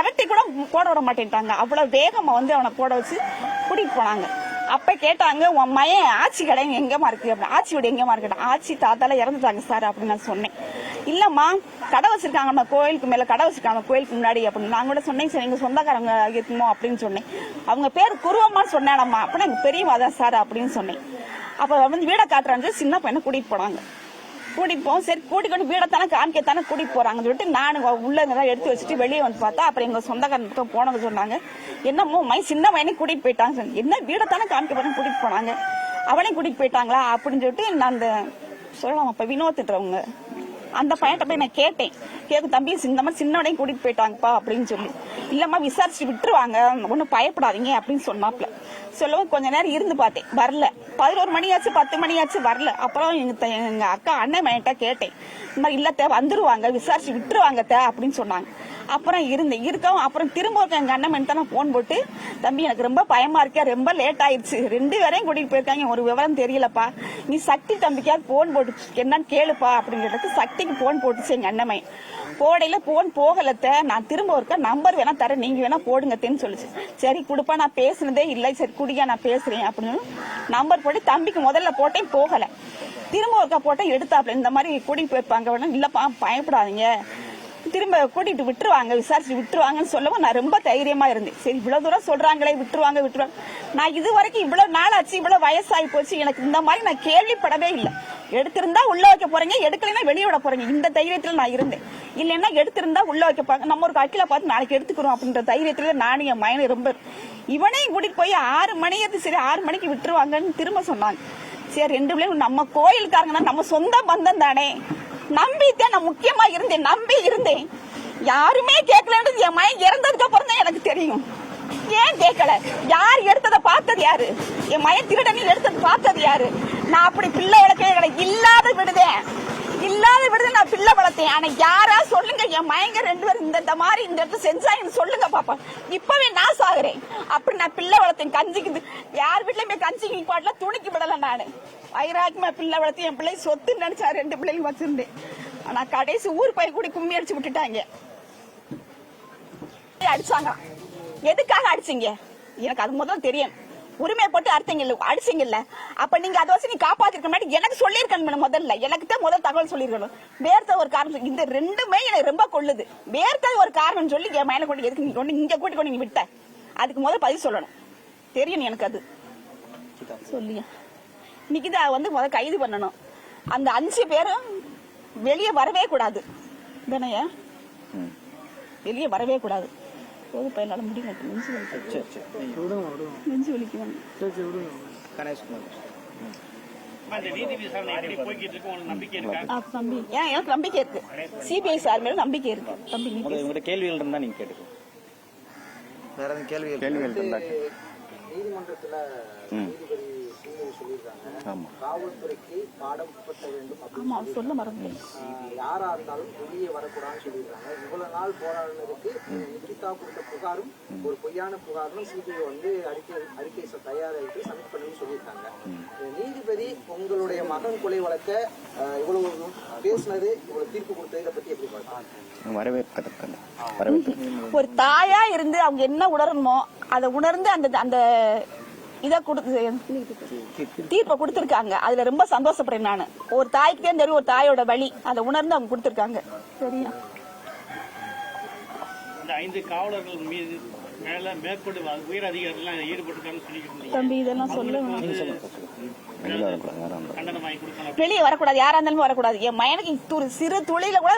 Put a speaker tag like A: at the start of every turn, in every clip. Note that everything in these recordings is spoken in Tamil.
A: விரட்டி கூட போட விட மாட்டேன்ட்டாங்க. அவ்வளவு வேகமா வந்து அவனை போட வச்சு கூட்டிட்டு போனாங்க. அப்ப கேட்டாங்க உன் மயன் ஆச்சி கடை எங்கம்மா இருக்கு அப்படின்னு ஆச்சி வீடு எங்கம்மா இருக்கு ஆச்சி தாத்தால இறந்துட்டாங்க சார் அப்படின்னு நான் சொன்னேன். இல்லம்மா கடை வச்சிருக்காங்க நம்ம கோயிலுக்கு மேல கடை வச்சிருக்காங்க கோயிலுக்கு முன்னாடி அப்படின்னு நான் கூட சொன்னேன் சரி எங்க சொந்தக்காரங்க இருக்குமோ? அப்படின்னு சொன்னேன். அவங்க பேர் குருவம்மான்னு சொன்னேனம்மா. அப்படின்னா எனக்கு பெரியவா தான் சார் அப்படின்னு சொன்னேன். அப்ப வந்து வீடை காட்டுறாங்க சின்ன பையனை கூட்டிட்டு போனாங்க. கூட்டிட்டு போவோம் சரி கூட்டிட்டு கொண்டு வீடத்தானே காமிக்கத்தானே கூட்டிட்டு போறாங்கன்னு சொல்லிட்டு நான் உள்ள இருந்ததெல்லாம் எடுத்து வச்சுட்டு வெளியே வந்து பார்த்தா அப்புறம் எங்க சொந்தக்காரங்க போனவங்க சொன்னாங்க என்னமோ மை சின்ன பையனை கூட்டிட்டு போயிட்டாங்க. என்ன வீடத்தானே காமிக்க போறேன்னு கூட்டிட்டு போனாங்க. அவனையும் கூட்டிட்டு போயிட்டாங்களா? அப்படின்னு சொல்லிட்டு நான் அந்த சொல்லலாம் அப்ப வினோத்துன்றவங்க அந்த பையன்கிட்ட போய் நான் கேட்டேன். கேட்க தம்பி இந்த மாதிரி சின்னவனையும் கூட்டிட்டு போயிட்டாங்கப்பா அப்படின்னு சொல்லி. இல்லம்மா விசாரிச்சு விட்டுருவாங்க. ஒன்றும் பயப்படாதீங்க அப்படின்னு சொன்னாப்ல. சொல்லவும் கொஞ்ச நேரம் இருந்து பார்த்தேன். வரல. பதினோரு மணியாச்சு பத்து மணியாச்சு வரல. அப்புறம் எங்க த- எங்க அக்கா அண்ணன் பையன்கிட்ட கேட்டேன். இந்த மாதிரி இல்ல தே வந்துருவாங்க. விசாரிச்சு விட்டுருவாங்க தே அப்படின்னு சொன்னாங்க. அப்புறம் இருந்தேன் இருக்கவும் அப்புறம் திரும்ப ஒருக்கா எங்க அண்ணன் தான் நான் போன் போட்டு தம்பி எனக்கு ரொம்ப பயமா இருக்கே ரொம்ப லேட் ஆயிடுச்சு. ரெண்டு பேரையும் கூட்டிட்டு போயிருக்காங்க. ஒரு விவரம் தெரியலப்பா. நீ சக்தி தம்பிக்காவது போன் போட்டு என்னன்னு கேளுப்பா அப்படிங்கிறதுக்கு சக்திக்கு போன் போட்டுச்சு எங்க அண்ணமை பையன் போடையில போன் போகலத்த. நான் திரும்ப ஒருக்கா நம்பர் வேணா தரேன். நீங்க வேணா போடுங்கத்தேன்னு சொல்லுச்சு. சரி கொடுப்பா நான் பேசுனதே இல்லை. சரி குடியா நான் பேசுறேன் அப்படின்னு நம்பர் போட்டு தம்பிக்கு முதல்ல போட்டேன் போகல. திரும்ப ஒருக்கா போட்டேன் எடுத்தாப்ல இந்த மாதிரி கூட்டிட்டு போயிருப்பாங்க. உடனே, இல்லப்பா பயப்படாதீங்க. திரும்ப கூட்டிட்டு விட்டுருவாங்க விசாரிச்சு விட்டுருவாங்கன்னு சொல்லவும் நான் ரொம்ப தைரியமா இருந்தேன். சரி இவ்வளவு தூரம் சொல்றாங்களே விட்டுருவாங்க விட்டுருவாங்க. நான் இது வரைக்கும் இவ்வளவு நாள் ஆச்சு இவ்வளவு வயசாகி போச்சு எனக்கு இந்த மாதிரி நான் கேள்விப்படவே இல்லை. எடுத்திருந்தா உள்ள வைக்க போறீங்க எடுக்கலைன்னா வெளியே விட போறீங்க. இந்த தைரியத்துல நான் இருந்தேன். இல்லைன்னா எடுத்திருந்தா உள்ள வைக்க போறாங்க நம்ம ஒரு கட்டில பார்த்து நாளைக்கு எடுத்துக்கிறோம் அப்படின்ற தைரியத்துல நானும் என் மயனை ரொம்ப இவனையும் கூட்டிட்டு போய் ஆறு மணி சரி ஆறு மணிக்கு விட்டுருவாங்கன்னு திரும்ப சொன்னாங்க. சரி ரெண்டு பிள்ளைங்க நம்ம கோயிலுக்காரங்கன்னா நம்ம சொந்த பந்தம் தானே. நம்பித்தான் நான் முக்கியமா இருந்தேன் நம்பி இருந்தேன். யாருமே கேட்கலன்றது என் மயன் இறந்ததுக்கு அப்புறம் தான் எனக்கு தெரியும். ஏன் கேட்கல? யார் எடுத்ததை பார்த்தது யாரு? என் மயன் திருடனில் எடுத்தது பார்த்தது யாரு? நான் அப்படி பிள்ளை இழக்கைகளை இல்லாத விடுதேன். இல்லாத விடுதே நான் பிள்ளை வளர்த்தேன். ஆனா யாரா சொல்லுங்க என் மயங்க ரெண்டு பேரும் இந்த இந்த மாதிரி இந்த இடத்துல செஞ்சாங்கன்னு சொல்லுங்க பாப்பா. இப்பவே நான் சாகுறேன். அப்படி நான் பிள்ளை வளர்த்தேன் கஞ்சிக்கு யார் வீட்லயுமே கஞ்சிக்கு பாட்டுல துணிக்கு விடல நானு. வைராக்கியமா பிள்ளை வளர்த்து என் பிள்ளை சொத்து நினைச்சா ரெண்டு பிள்ளைங்க வச்சிருந்தேன். ஆனா கடைசி ஊர் பை கூடி கும்மி அடிச்சு விட்டுட்டாங்க. அடிச்சாங்க. எதுக்காக அடிச்சீங்க? எனக்கு அது முதல்ல தெரியும். உரிமையை போட்டு அடிச்சீங்க இல்ல அடிச்சீங்க இல்ல அப்ப நீங்க அதை வச்சு நீ காப்பாத்திருக்க முன்னாடி எனக்கு சொல்லியிருக்கணும் முதல்ல. எனக்கு தான் முதல் தகவல் சொல்லியிருக்கணும். வேர்த்த ஒரு காரணம் இந்த ரெண்டுமே எனக்கு ரொம்ப கொள்ளுது. வேர்த்த ஒரு காரணம் சொல்லி என் மேல கொண்டு எதுக்கு நீ கொண்டு இங்க கூட்டி கொண்டு நீ விட்ட? அதுக்கு முதல்ல பதில் சொல்லணும். தெரியும் எனக்கு அது. சொல்லியா தான் வந்து முதல்ல கைது பண்ணணும். அந்த அஞ்சு பேரும் வெளியே வரவே கூடாது. தானே வெளியே வரவே கூடாது. போது பையனால முடியும் நெஞ்சு நெஞ்சு வலிக்குவாங்க
B: நீதி விசாரணை எப்படி போய்கிட்டு இருக்கு உங்களுக்கு நம்பிக்கை இருக்கா?
A: ஆ, தம்பி. ஏன் எனக்கு நம்பிக்கை இருக்கு. சிபிஐ சார் மேல நம்பிக்கை இருக்கு. தம்பி
C: இவங்ககிட்ட கேள்விகள் இருந்தா நீங்க கேட்டுக்கோ.
D: வேற எதுவும் கேள்விகள்
C: கேள்விகள் இருந்தா
D: நீதிமன்றத்துல. நீதிபதி காவல்துறைக்கு பாடம் புகட்ட வேண்டும் அப்படின்னு
A: சொல்ல
D: யாரா இருந்தாலும் வெளியே வரக்கூடாதுன்னு சொல்லியிருக்காங்க. இவ்வளவு நாள் போராடினதுக்கு நிகிதா கொடுத்த புகாரும் ஒரு பொய்யான புகாரும் சிபிஐ வந்து அறிக்கை அறிக்கை தயாராகிட்டு சப்மிட் பண்ணி சொல்லியிருக்காங்க. நீதிபதி உங்களுடைய மகன் கொலை வழக்க இவ்வளவு பேசினது இவ்வளவு தீர்ப்பு கொடுத்தது இதை பத்தி எப்படி பார்க்கலாம்
C: வரவேற்க
A: ஒரு தாயா இருந்து அவங்க என்ன உணரணுமோ அதை உணர்ந்து அந்த அந்த இத கொடுத்து தீர்ப்பை கொடுத்திருக்காங்க. அதுல ரொம்ப சந்தோஷப்படுறேன் நானு. ஒரு தாய்க்கு தான் தெரியும் ஒரு தாயோட வழி. அதை உணர்ந்து அவங்க கொடுத்திருக்காங்க. சரியா?
B: இந்த ஐந்து காவலர்கள் மீது மேல மேற்கொண்டு வ- உயர் அதிகாரிகள் ஈடுபட்டிருக்காங்கன்னு
A: தம்பி இதெல்லாம் சொல்ல வெளியே வரக்கூடாது யாரா இருந்தாலும் வரக்கூடாது. என் மயனுக்கு சிறு துளியில கூட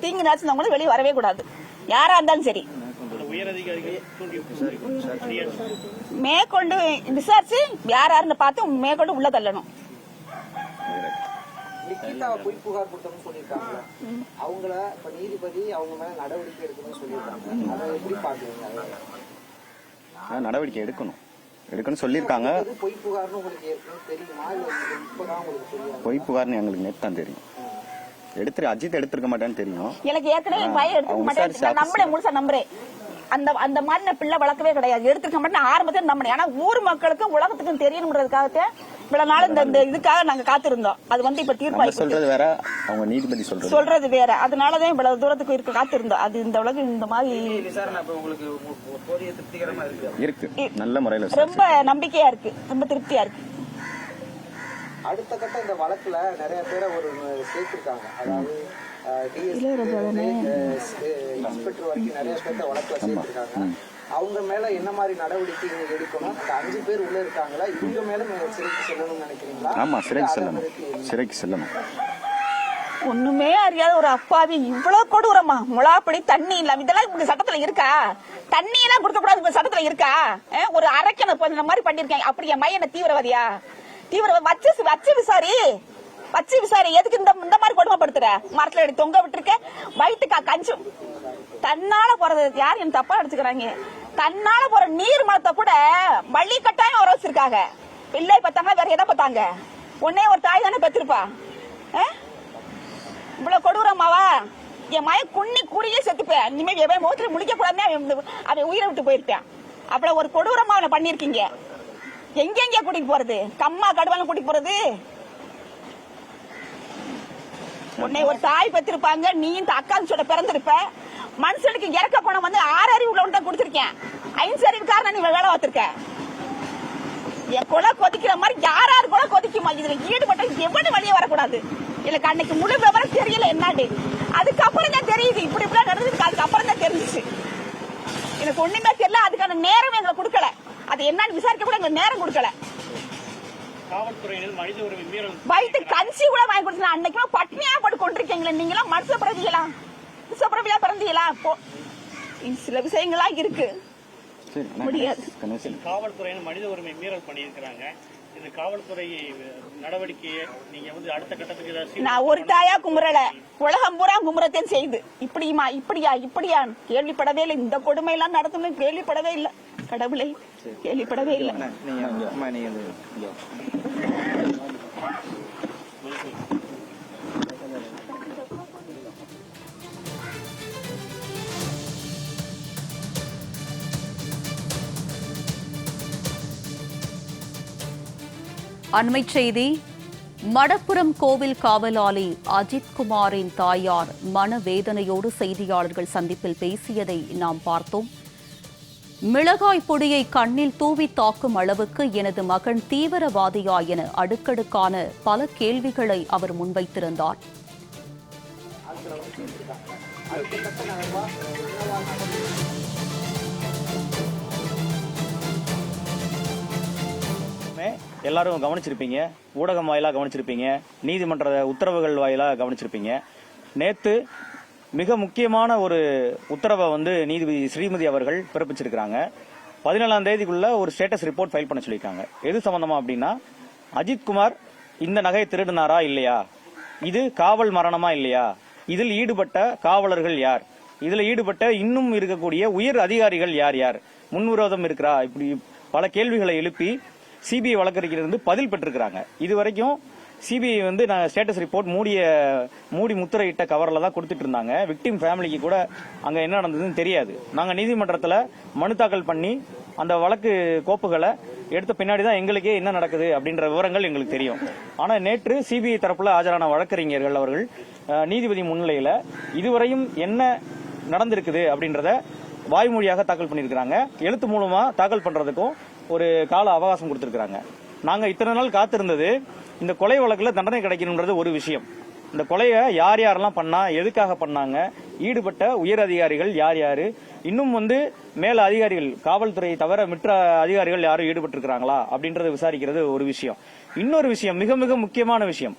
A: தீங்கு கூட வெளியே வரவே கூடாது. யாரா இருந்தாலும் சரி. மேற்கொண்டு விசாரிச்சு யார் யாருன்னு பார்த்து மேற்கொண்டு உள்ள தள்ளணும்.
D: நிக்கிதா பொய் புகார் கொடுத்தோம்னு சொல்லியிருக்காங்க அவங்கள இப்ப நீதிபதி அவங்க மேல நடவடிக்கை எடுக்கணும்னு சொல்லியிருக்காங்க. அதை எப்படி பாக்குறீங்க அதை?
C: ஆ, நடவடிக்கை எடுக்கணும். எடுக்கணும் சொல்லியிருக்காங்க.
D: பொய் புகார்னு உங்களுக்கு தெரியுமா?
C: பொய் எங்களுக்கு நேத்து தான் தெரியும். எடுத்துரு அஜித் எடுத்திருக்க மாட்டேன்னு தெரியும்.
A: எனக்கு ஏற்கனவே என் பையன் எடுத்துக்க மாட்டேன் நம்புறேன் முழுசா நம்புறேன். அந்த அந்த மாதிரி நான் பிள்ளை வளர்க்கவே கிடையாது. எடுத்துக்க மாட்டேன் ஆரம்பத்துல நம்பினேன். ஆனா ஊர் மக்களுக்கும் உலகத்துக்கும் தெரியணுன்றதுக்காகத்தான் இவ்வளவு நாள் இந்த இந்த இதுக்காக நாங்க காத்திருந்தோம். அது வந்து இப்ப
C: நம்ம
A: தீர்ப்பாய்
C: சொல்றது வேற அவங்க நீதிபதி சொல்றது.
A: சொல்றது வேற. அதனாலதான் இவ்வளவு தூரத்துக்கு இருக்க காத்திருந்தோம். அது இந்த உலகம் இந்த மாதிரி
D: விசாரணை இப்ப உங்களுக்கு உ- உ- போதிய திருப்திகரமா இருக்கு.
C: இருக்கு நல்ல முறையில
A: ரொம்ப நம்பிக்கையா இருக்கு. ரொம்ப திருப்தியா இருக்கு.
D: அடுத்த கட்ட இந்த வழக்குல நிறைய பேரை ஒரு சேர்த்திருக்காங்க. அதாவது இன்ஸ்பெக்டர் வரைக்கும் நிறைய பேர்த்த வழக்குல சேர்த்திருக்காங்க அவங்க மேல என்ன மாதிரி நடவடிக்கை நீங்க எடுக்கணும் அஞ்சு பேர் உள்ள இருக்காங்களா? இவங்க மேல நீங்க சிறைக்கு செல்லணும்னு நினைக்கிறீங்களா?
C: ஆமா சிறைக்கு செல்லணும். சிறைக்கு செல்லணும்.
A: ஒண்ணுமே அறியாத ஒரு அப்பாவி இவ்வளவு கொடூரமா? முளாப்படி தண்ணி இல்லாம இதெல்லாம் உங்க சட்டத்துல இருக்கா? தண்ணி எல்லாம் கொடுக்க கூடாது உங்க சட்டத்துல இருக்கா? ஒரு அரைக்கணை மாதிரி பண்ணிருக்காங்க அப்படி என் மையனை தீவிரவாதியா? தீவிரவாதி வச்சு வச்சு விசாரி. வச்சு விசாரி எதுக்கு இந்த இந்த மாதிரி கொடுமைப்படுத்துற மரத்துல அடி தொங்க விட்டுருக்க. வயிற்றுக்கா கஞ்சும். தன்னால போறது யார்? என் தப்பா எடுத்துக்கிறாங்க. தன்னால போற நீர் மரத்தை கூட வள்ளி கட்டாயம் வர வச்சிருக்காங்க. பிள்ளை பார்த்தாங்க வேற எதை பார்த்தாங்க உன்னே ஒரு தாய் தானே பெற்றிருப்பா. இவ்வளவு கொடூரமாவா என் மய குண்ணி குறுகிய செத்துப்பேன் இனிமே எவன் முகத்துல முழிக்க கூடாதுன்னு அவன் அவன் உயிரை விட்டு போயிருப்பேன் அவ்வளவு ஒரு கொடூரமா அவனை பண்ணிருக்கீங்க எங்கெங்க கூட்டிட்டு போறது? கம்மா கடுவான கூட்டிட்டு போறது? உன்னை ஒரு தாய் பெற்றிருப்பாங்க நீ இந்த அக்காஞ்சோட பிறந்திருப்ப. மனுஷனுக்கு இறக்க குணம் வந்து ஆறு அறிவு உள்ளவன் தான் கொடுத்திருக்கேன். ஐந்து அறிவுக்காரன் நீ வேலை பார்த்திருக்க. என் கொலை கொதிக்கிற மாதிரி யார் யார் கொலை கொதிக்குமா? இதுல ஈடுபட்ட எவனு வெளியே வரக்கூடாது. எனக்கு அன்னைக்கு முழு விவரம் தெரியல என்னாடு அதுக்கப்புறம் தான் தெரியுது. இப்படி இப்படி நடந்ததுக்கு அதுக்கப்புறம் தான் தெரிஞ்சுச்சு. எனக்கு ஒண்ணுமே தெரியல. அதுக்கான நேரம் எங்களை கொடுக்கல. அது என்னன்னு விசாரிக்க கூட எங்களுக்கு நேரம் கொடுக்கல.
B: காவல்துறையினர் மனித உரிமை மீறல்
A: வயிற்று கஞ்சி கூட வாங்கி கொடுத்தா அன்னைக்கு பட்னியா கொண்டிருக்கீங்களே நீங்களாம் மனுஷ பிறந்தீங்களா? பிறவியா பிறந்தீங்களா? போ. சில விஷயங்கள்லாம் இருக்கு. முடியாது.
B: காவல்துறையினர் மனித உரிமை மீறல் பண்ணியிருக்கிறாங்க. இந்த காவல்துறை நடவடிக்கையை நீங்க வந்து அடுத்த கட்டத்துக்கு
A: நான் ஒரு தாயா குமுறல. உலகம் பூரா குமுறத்தையும் செய்து. இப்படியுமா இப்படியா இப்படியா? கேள்விப்படவே இல்லை. இந்த கொடுமை எல்லாம் நடத்தணும் கேள்விப்படவே இல்லை. கடவுளை கேள்விப்படவே இல்லை.
D: அண்மை
E: அண்மைச் செய்தி மடப்புரம் கோவில் காவலாளி அஜித்குமாரின் தாயார் மனவேதனையோடு செய்தியாளர்கள் சந்திப்பில் பேசியதை நாம் பார்த்தோம். மிளகாய் பொடியை கண்ணில் தூவி தாக்கும் அளவுக்கு எனது மகன் தீவிரவாதியா என அடுக்கடுக்கான பல கேள்விகளை அவர் முன்வைத்திருந்தார்.
F: எல்லாரும் கவனிச்சிருப்பீங்க. ஊடகம் வாயிலாக கவனிச்சிருப்பீங்க. நீதிமன்ற உத்தரவுகள் வாயிலாக கவனிச்சிருப்பீங்க. நேத்து மிக முக்கியமான ஒரு உத்தரவை வந்து நீதிபதி ஸ்ரீமதி அவர்கள் பிறப்பிச்சிருக்கிறாங்க. பதினேழாம் தேதிக்குள்ள ஒரு ஸ்டேட்டஸ் ரிப்போர்ட் ஃபைல் பண்ண சொல்லியிருக்காங்க. எது சம்பந்தமா அப்படின்னா அஜித்குமார் இந்த நகையை திருடினாரா இல்லையா? இது காவல் மரணமா இல்லையா? இதில் ஈடுபட்ட காவலர்கள் யார்? இதுல ஈடுபட்ட இன்னும் இருக்கக்கூடிய உயர் அதிகாரிகள் யார் யார்? முன்விரோதம் இருக்கிறா? இப்படி பல கேள்விகளை எழுப்பி சிபிஐ வழக்கறிஞர் வந்து பதில் பெற்றிருக்கிறாங்க. இது வரைக்கும் சிபிஐ வந்து நான் ஸ்டேட்டஸ் ரிப்போர்ட் மூடிய மூடி முத்திரையிட்ட கவரில் தான் கொடுத்துட்டு இருந்தாங்க விக்டிம் ஃபேமிலிக்கு கூட அங்கே என்ன நடந்ததுன்னு தெரியாது. நாங்கள் நீதிமன்றத்தில் மனு தாக்கல் பண்ணி அந்த வழக்கு கோப்புகளை எடுத்த பின்னாடி தான் எங்களுக்கே என்ன நடக்குது அப்படின்ற விவரங்கள் எங்களுக்கு தெரியும். ஆனால் நேற்று சிபிஐ தரப்பில் ஆஜரான வழக்கறிஞர்கள் அவர்கள் நீதிபதி முன்னிலையில் இதுவரையும் என்ன நடந்திருக்குது அப்படின்றத வாய்மொழியாக தாக்கல் பண்ணியிருக்கிறாங்க. எழுத்து மூலமாக தாக்கல் பண்ணுறதுக்கும் ஒரு கால அவகாசம் கொடுத்திருக்கிறாங்க. நாங்க இத்தனை நாள் காத்திருந்தது இந்த கொலை வழக்குல தண்டனை கிடைக்கணுன்றது ஒரு விஷயம். இந்த கொலையை யார் யாரெல்லாம் பண்ணா எதுக்காக பண்ணாங்க ஈடுபட்ட உயர் அதிகாரிகள் யார் யாரு இன்னும் வந்து மேல அதிகாரிகள் காவல்துறையை தவிர மற்ற அதிகாரிகள் யாரும் ஈடுபட்டிருக்கிறாங்களா அப்படின்றத விசாரிக்கிறது ஒரு விஷயம். இன்னொரு விஷயம் மிக மிக முக்கியமான விஷயம்.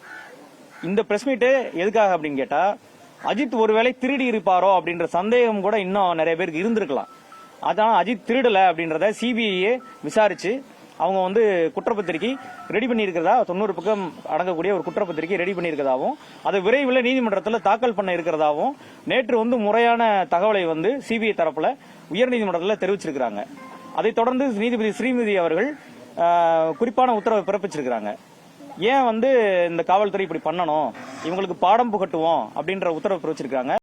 F: இந்த பிரஸ் மீட்டு எதுக்காக அப்படின்னு கேட்டா அஜித் ஒருவேளை திருடி இருப்பாரோ அப்படின்ற சந்தேகம் கூட இன்னும் நிறைய பேருக்கு இருந்திருக்கலாம். அதான் அஜித் திருடல அப்படின்றத சிபிஐயே விசாரிச்சு அவங்க வந்து குற்றப்பத்திரிக்கை ரெடி பண்ணியிருக்கிறதா தொண்ணூறு பக்கம் அடங்கக்கூடிய ஒரு குற்றப்பத்திரிக்கை ரெடி பண்ணியிருக்கிறதாவும் அதை விரைவில் நீதிமன்றத்தில் தாக்கல் பண்ண இருக்கிறதாவும் நேற்று வந்து முறையான தகவலை வந்து சிபிஐ தரப்புல உயர்நீதிமன்றத்தில் தெரிவிச்சிருக்கிறாங்க. அதைத் தொடர்ந்து நீதிபதி ஸ்ரீமதி அவர்கள் குறிப்பான உத்தரவை பிறப்பிச்சிருக்கிறாங்க. ஏன் வந்து இந்த காவல்துறை இப்படி பண்ணணும்? இவங்களுக்கு பாடம் புகட்டுவோம் அப்படின்ற உத்தரவு பிறப்பிச்சிருக்காங்க